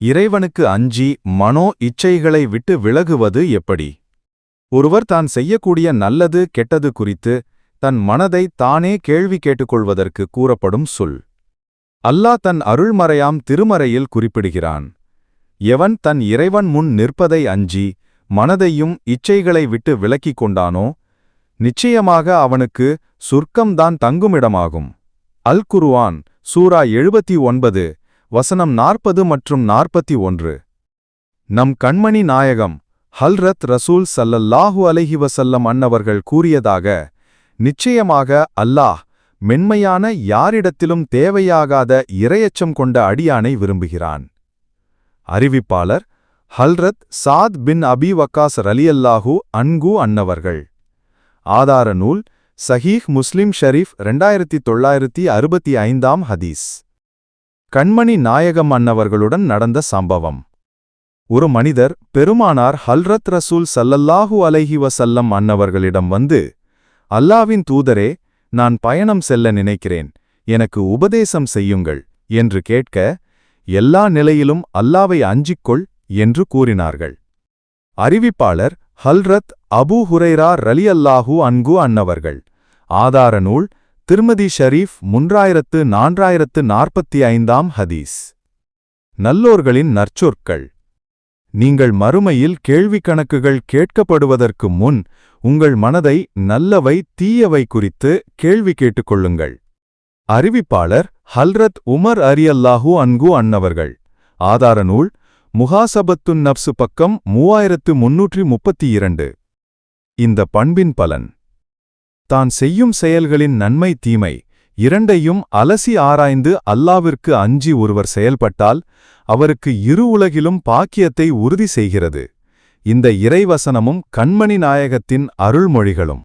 இறைவனுக்கு அஞ்சி மனோ இச்சைகளை விட்டு விலகுவது எப்படி? ஒருவர் தான் செய்யக்கூடிய நல்லது கெட்டது குறித்து தன் மனதை தானே கேள்வி கேட்டுக்கொள்வதற்கு கூறப்படும் சொல். அல்லாஹ் தன் அருள்மறையாம் திருமறையில் குறிப்பிடுகிறான் எவன் தன் இறைவன் முன் நிற்பதை அஞ்சி மனதையும் இச்சைகளை விட்டு விலக்கிக் கொண்டானோ நிச்சயமாக அவனுக்கு சொர்க்கம்தான் தங்குமிடமாகும். அல் குருவான் சூரா எழுபத்தி ஒன்பது வசனம் நாற்பது மற்றும் நாற்பத்தி ஒன்று. நம் கண்மணி நாயகம் ஹல்ரத் ரசூல் சல்லல்லாஹு அலஹி வசல்லம் அன்னவர்கள் கூறியதாக நிச்சயமாக அல்லாஹ் மென்மையான யாரிடத்திலும் தேவையாகாத இரையச்சம் கொண்ட அடியானை விரும்புகிறான். அறிவிப்பாளர் ஹல்ரத் சாத் பின் அபி வக்காஸ் ரலியல்லாஹு அன்கு அன்னவர்கள். ஆதார நூல் சஹீஹ் முஸ்லிம் ஷரீஃப் ரெண்டாயிரத்தி தொள்ளாயிரத்தி அறுபத்தி ஐந்தாம் ஹதீஸ். கண்மணி நாயகம் அன்னவர்களுடன் நடந்த சம்பவம். ஒரு மனிதர் பெருமானார் ஹல்ரத் ரசூல் சல்லல்லாஹு அலைஹி வசல்லம் அன்னவர்களிடம் வந்து அல்லாவின் தூதரே நான் பயணம் செல்ல நினைக்கிறேன் எனக்கு உபதேசம் செய்யுங்கள் என்று கேட்க எல்லா நிலையிலும் அல்லாவை அஞ்சிக்கொள் என்று கூறினார்கள். அறிவிப்பாளர் ஹல்ரத் அபூ ஹுரைரா ரலியல்லாஹு அன்கு அன்னவர்கள். ஆதார நூல் திருமதி ஷரீஃப் முன்றாயிரத்து நான்காயிரத்து நாற்பத்தி ஐந்தாம் ஹதீஸ். நல்லோர்களின் நற்சொற்கள். நீங்கள் மறுமையில் கேள்வி கணக்குகள் கேட்கப்படுவதற்கு முன் உங்கள் மனதை நல்லவை தீயவை குறித்து கேள்வி கேட்டுக்கொள்ளுங்கள். அறிவிப்பாளர் ஹல்ரத் உமர் அரியல்லாஹு அன்கு அன்னவர்கள். ஆதார நூல் முகாசபத்துன் நப்சு பக்கம் மூவாயிரத்து முன்னூற்றி முப்பத்தி இரண்டு. இந்த பண்பின் பலன். தான் செய்யும் செயல்களின் நன்மை தீமை. இரண்டையும் அலசி ஆராய்ந்து அல்லாவிற்கு அஞ்சி ஒருவர் செயல்பட்டால் அவருக்கு இரு உலகிலும் பாக்கியத்தை உறுதி செய்கிறது. இந்த இறைவசனமும் கண்மணி நாயகத்தின் அருள்மொழிகளும்.